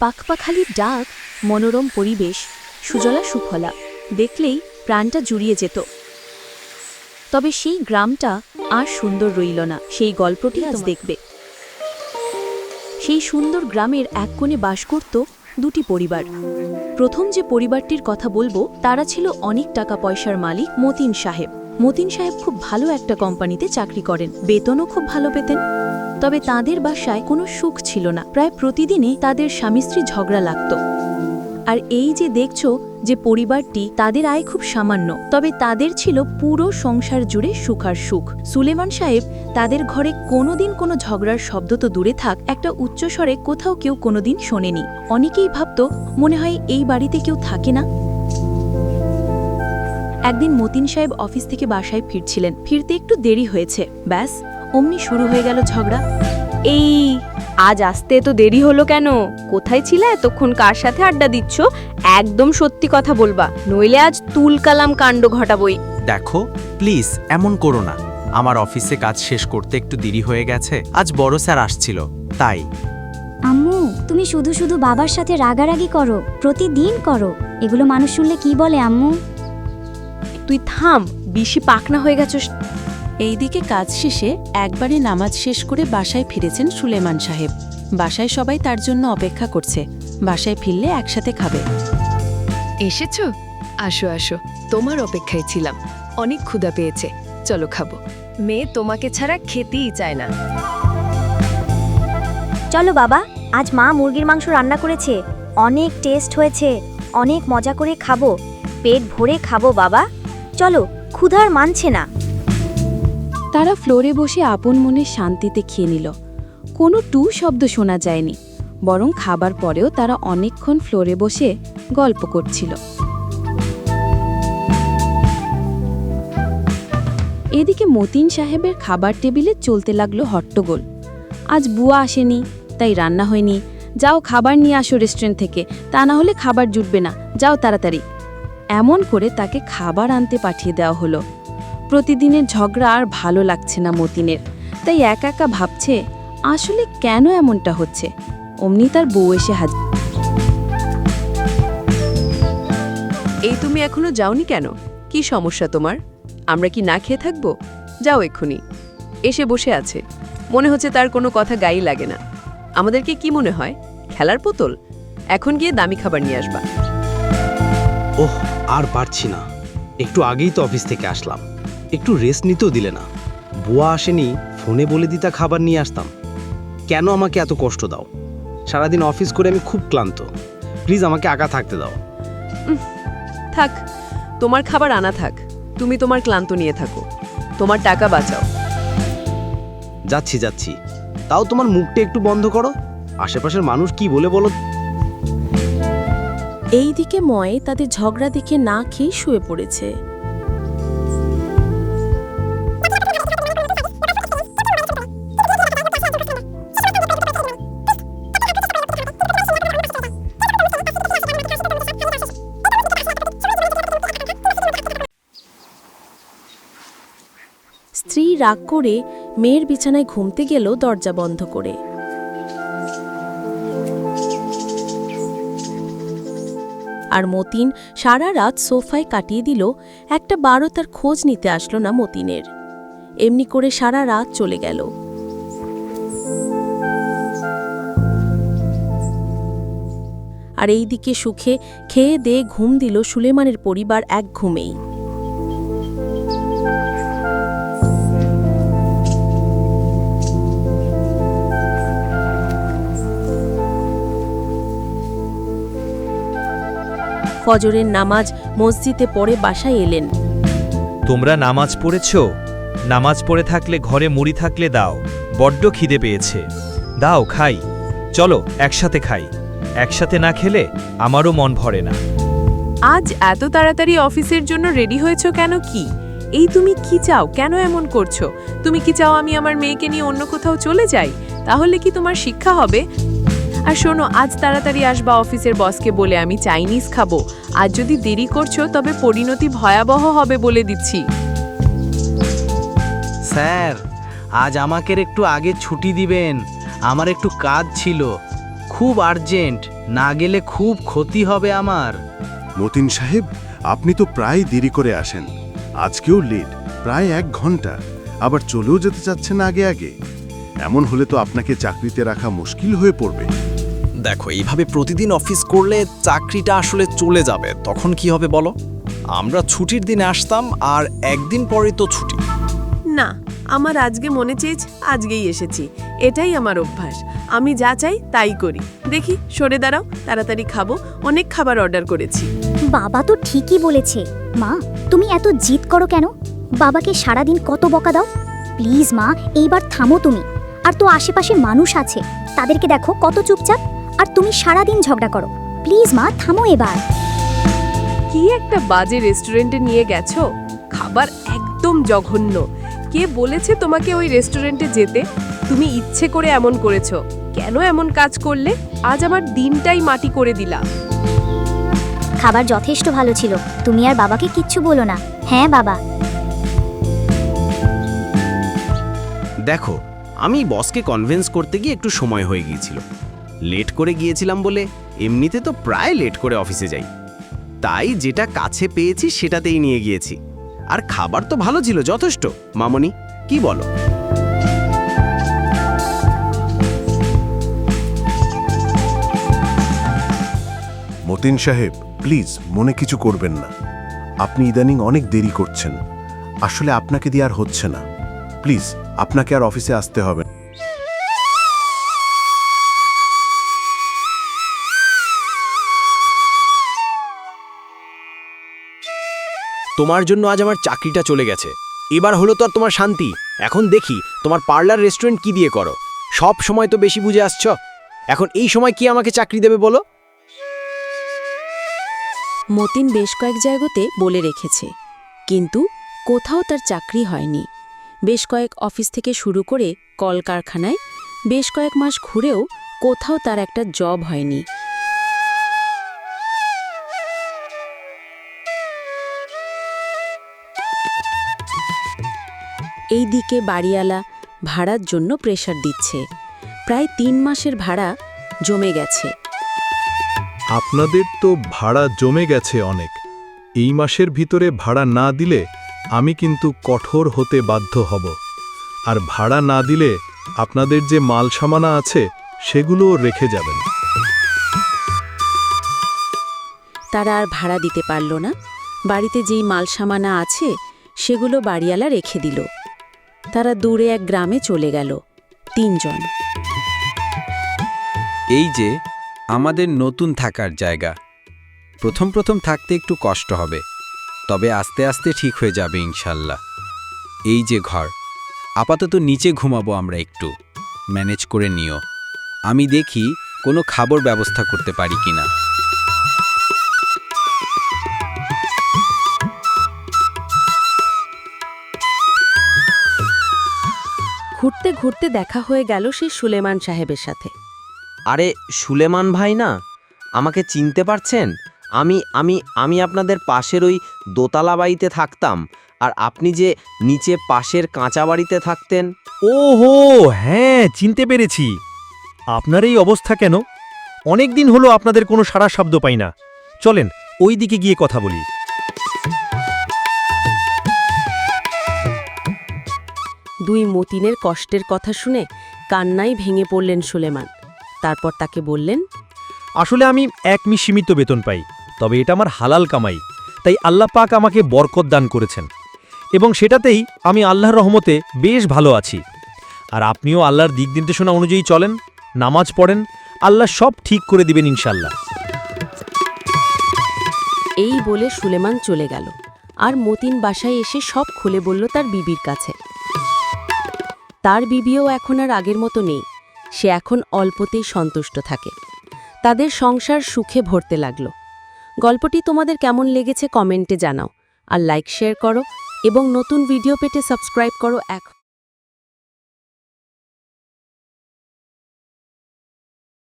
পাখপাখালির ডাক, মনোরম পরিবেশ, সুজলা সুফলা, দেখলেই প্রাণটা জুড়িয়ে যেত। তবে সেই গ্রামটা আর সুন্দর রইল না, সেই গল্পটি আজ দেখবে। সেই সুন্দর গ্রামের এক কোণে বাস করত দুটি পরিবার। প্রথম যে পরিবারটির কথা বলব, তারা ছিল অনেক টাকা পয়সার মালিক মতিন সাহেব। মতিন সাহেব খুব ভালো একটা কোম্পানিতে চাকরি করেন, বেতনও খুব ভালো পেতেন। তবে তাদের বাসায় কোনো সুখ ছিল না। প্রায় প্রতিদিনই তাদের স্বামী স্ত্রী ঝগড়া লাগত। আর এই যে দেখছ যে পরিবারটি তাদের আয় খুব সামান্য, তবে তাদের ছিল পুরো সংসার জুড়ে সুখ আর সুখ। সুলেমান সাহেব তাদের ঘরে কোনোদিন কোনো ঝগড়ার শব্দ তো দূরে থাক, একটা উচ্চস্বরে কোথাও কেউ কোনোদিন শোনেনি। অনেকেই ভাবত, মনে হয় এই বাড়িতে কেউ থাকে না। একদিন মতিন সাহেব অফিস থেকে বাসায় ফিরছিলেন। ফিরতে একটু দেরি হয়েছে। ব্যাস অমনি শুরু হয়ে গেল ঝগড়া। এই আজ আসতে তো দেরি হলো কেন? কোথায় ছিলে এতক্ষণ? কার সাথে আড্ডা দিচ্ছ? একদম সত্যি কথা বলবা নইলে আজ তুল কালাম কাণ্ড ঘটাবই। দেখো প্লিজ এমন করো না। আমার অফিসে কাজ শেষ করতে একটু দেরি হয়ে গেছে। আজ বড় স্যার আসছিল তাই। আম্মু তুমি শুধু শুধু বাবার সাথে রাগারাগি করো প্রতিদিন করো। এগুলো মানুষ শুনলে কি বলে আম্মু? তুই থাম বেশি পাকনা হয়ে গেছস। এইদিকে কাজ শেষে একবারে নামাজ শেষ করে বাসায় ফিরেছেন সুলেমান সাহেব। বাসায় সবাই তার জন্য অপেক্ষা করছে। বাসায় ফিরলে একসাথে খাবে। এসেছ? আসো আসো। তোমার অপেক্ষায় ছিলাম। অনেক ক্ষুধা পেয়েছে। চলো খাব। মেয়ে তোমাকে ছাড়া খেতেই চায় না। চলো বাবা আজ মা মুরগির মাংস রান্না করেছে। অনেক টেস্ট হয়েছে। অনেক মজা করে খাব। পেট ভরে খাব বাবা। চলো ক্ষুধার মানছে না। তারা ফ্লোরে বসে আপন মনে শান্তিতে খেয়ে নিল। কোনো টু শব্দ শোনা যায়নি, বরং খাবার পরেও তারা অনেকক্ষণ ফ্লোরে বসে গল্প করছিল। এদিকে মতিন সাহেবের খাবার টেবিলে চলতে লাগল হট্টগোল। আজ বুয়া আসেনি, তাই রান্না হয়নি। যাও খাবার নিয়ে আসো রেস্টুরেন্ট থেকে, তা না হলে খাবার জুটবে না। যাও তাড়াতাড়ি। এমন করে তাকে খাবার আনতে পাঠিয়ে দেওয়া হলো। প্রতিদিনের ঝগড়া আর ভালো লাগছে না মতিনের। তাই একা একা ভাবছে আসলে কেন এমনটা হচ্ছে? অমনি তার বউ এসে হাজির। এই তুমি এখনও যাওনি কেন? কি সমস্যা তোমার? আমরা কি না খেয়ে থাকব? যাও এক্ষুনি। এসে বসে আছে। মনে হচ্ছে তার কোনো কথা গায়ে লাগে না। আমাদেরকে কি মনে হয়? খেলার পুতুল? এখন গিয়ে দামি খাবার নিয়ে আসবা। ওহ আর পারছি না। একটু আগেই তো অফিস থেকে আসলাম। একটু রেস্ট নিতেও দিলে না। বুয়া আসেনি ফোনে বলে দিতা খাবার নিয়ে আসতাম। কেন আমাকে এত কষ্ট দাও? সারাদিন অফিস করে আমি খুব ক্লান্ত। প্লিজ আমাকে আঁকা থাকতে দাও। থাক তোমার খাবার আনা থাক। তুমি তোমার ক্লান্ত নিয়ে থাকো। তোমার টাকা বাঁচাও। যাচ্ছি যাচ্ছি। তাও তোমার মুখটা একটু বন্ধ করো। আশেপাশের মানুষ কি বলে বলো? এইদিকে ময়ে তাদের ঝগড়া দেখে না খেয়ে শুয়ে পড়েছে। রাগ করে মেয়ের বিছানায় ঘুমতে গেল দরজা বন্ধ করে। আর মতিন সারা রাত সোফায় কাটিয়ে দিল, একটা বারো তার খোঁজ নিতে আসলো না মতিনের। এমনি করে সারা রাত চলে গেল। আর এই দিকে সুখে খেয়ে দিয়ে ঘুম দিল সুলেমানের পরিবার এক ঘুমেই। ফজরের নামাজ মসজিদে পড়ে বাসায় এলেন। তোমরা নামাজ পড়েছ? নামাজ পড়ে থাকলে ঘরে মুড়ি থাকলে দাও বড্ড খিদে পেয়েছে। দাও খাই। চলো একসাথে খাই। একসাথে না খেলে আমারও মন ভরে না। আজ এত তাড়াতাড়ি অফিসের জন্য রেডি হয়েছ কেন কি? এই তুমি কি চাও? কেন এমন করছ? তুমি কি চাও আমি আমার মেয়েকে নিয়ে অন্য কোথাও চলে যাই? তাহলে কি তোমার শিক্ষা হবে? আর শোনো আজ তাড়াতাড়ি আসবা অফিসের বসকে বলে আমি চাইনিজ খাব। আজ যদি দেরি করছ তবে পরিণতি ভয়াবহ হবে বলে দিচ্ছি। স্যার আজ আমাকে একটু আগে ছুটি দিবেন। আমার একটু কাজ ছিল। খুব আর্জেন্ট না গেলে খুব ক্ষতি হবে আমার। মতিন সাহেব আপনি তো প্রায় দেরি করে আসেন। আজকেও লেট প্রায় এক ঘণ্টা। আবার চলেও যেতে চাচ্ছেন আগে আগে। এমন হলে তো আপনাকে চাকরিতে রাখা মুশকিল হয়ে পড়বে। দেখো এইভাবে প্রতিদিন অফিস করলে চাকরিটা আসলে চলে যাবে। তখন কি হবে বলো? আমরা ছুটির দিনে আসতাম আর একদিন পরে তো ছুটি। না আমার আজকে মনে চেয়েছে আজকেই এসেছি। এটাই আমার অভ্যাস। আমি যা চাই তাই করি। দেখি সরে দাঁড়াও তাড়াতাড়ি খাব। অনেক খাবার অর্ডার করেছি। বাবা তো ঠিকই বলেছে। মা তুমি এত জিদ করো কেন? বাবাকে সারাদিন কত বকা দাও? প্লিজ মা এইবার থামো তুমি। আর তো আশেপাশে মানুষ আছে। তাদেরকে দেখো কত চুপচাপ। আর তুমি সারাদিন ঝগড়া করো। প্লিজ মা থামো এবার। কি একটা বাজে রেস্টুরেন্টে নিয়ে গেছো? খাবার একদম জঘন্য। কে বলেছে তোমাকে ওই রেস্টুরেন্টে যেতে? তুমি ইচ্ছে করে এমন করেছ। কেন এমন কাজ করলে? আজ আমার দিনটাই মাটি করে দিলা। খাবার যথেষ্ট ভালো ছিল। তুমি আর বাবাকে কিচ্ছু বলো না। হ্যাঁ বাবা। দেখো আমি বসকে কনভিন্স করতে গিয়ে একটু সময় হয়ে গিয়েছিল। লেট করে গিয়েছিলাম বলে এমনিতে তো প্রায় লেট করে অফিসে যাই। তাই যেটা কাছে পেয়েছি সেটাতেই নিয়ে গিয়েছি। আর খাবার তো ভালো ছিল, যথেষ্ট। মামনি, কি বলো? মতিন সাহেব, প্লিজ মনে কিছু করবেন না। আপনি ইদানিং অনেক দেরি করছেন। আসলে আপনাকে দিয়ে আর হচ্ছে না। প্লিজ, আপনাকে আর অফিসে আসতে হবে তোমার জন্য আজ আমার চাকরিটা চলে গেছে। এবার হলো তো আর তোমার শান্তি। এখন দেখি, তোমার পার্লার রেস্টুরেন্ট কি দিয়ে করো? সব সময় তো বেশি বুঝে আসছ। এখন এই সময় কি আমাকে চাকরি দেবে বলো? মতিন বেশ কয়েক জায়গাতে বলে রেখেছে। কিন্তু কোথাও তার চাকরি হয়নি। বেশ কয়েক অফিস থেকে শুরু করে কলকারখানায়, বেশ কয়েক মাস ঘুরেও কোথাও তার একটা জব হয়নি। এই দিকে বাড়িওয়ালা ভাড়ার জন্য প্রেশার দিচ্ছে। প্রায় তিন মাসের ভাড়া জমে গেছে। আপনাদের তো ভাড়া জমে গেছে অনেক। এই মাসের ভিতরে ভাড়া না দিলে আমি কিন্তু কঠোর হতে বাধ্য হব। আর ভাড়া না দিলে আপনাদের যে মাল সামানা আছে সেগুলোও রেখে যাবেন। তারা আর ভাড়া দিতে পারল না। বাড়িতে যেই মাল সামানা আছে সেগুলো বাড়িওয়ালা রেখে দিল। তারা দূরে এক গ্রামে চলে গেল, তিনজন। এই যে, আমাদের নতুন থাকার জায়গা। প্রথম প্রথম থাকতে একটু কষ্ট হবে, তবে আস্তে আস্তে ঠিক হয়ে যাবে ইনশাল্লাহ। এই যে ঘর, আপাতত নিচে ঘুমাবো আমরা একটু। ম্যানেজ করে নিও। আমি দেখি কোনো খাবার ব্যবস্থা করতে পারি কিনা। ঘুরতে ঘুরতে দেখা হয়ে গেল সেই সুলেমান সাহেবের সাথে। আরে সুলেমান ভাই না? আমাকে চিনতে পারছেন? আমি আমি আমি আপনাদের পাশের ওই দোতলা বাড়িতে থাকতাম আর আপনি যে নিচে পাশের কাঁচা বাড়িতে থাকতেন। ওহো হ্যাঁ চিনতে পেরেছি। আপনার এই অবস্থা কেন? অনেক দিন হলো আপনাদের কোনো সারা শব্দ পাই না। চলেন ওই দিকে গিয়ে কথা বলি। দুই মতিনের কষ্টের কথা শুনে কান্নাই ভেঙে পড়লেন সুলেমান। তারপর তাকে বললেন আসলে আমি এক মি সীমিত বেতন পাই তবে এটা আমার হালাল কামাই তাই আল্লাহ পাক আমাকে বরকত দান করেছেন। এবং সেটাতেই আমি আল্লাহর রহমতে বেশ ভালো আছি। আর আপনিও আল্লাহর দিক নির্দেশনা অনুযায়ী চলেন নামাজ পড়েন আল্লাহ সব ঠিক করে দিবেন ইনশাল্লাহ এই বলে সুলেমান চলে গেল। আর মতিন বাসায় এসে সব খুলে বলল তার বিবির কাছে। তার বিবিও এখন আর আগের মতো নেই। সে এখন অল্পতেই সন্তুষ্ট থাকে। তাদের সংসার সুখে ভরতে লাগল। গল্পটি তোমাদের কেমন লেগেছে কমেন্টে জানাও আর লাইক, শেয়ার করো এবং নতুন ভিডিও পেটে সাবস্ক্রাইব করো এখন।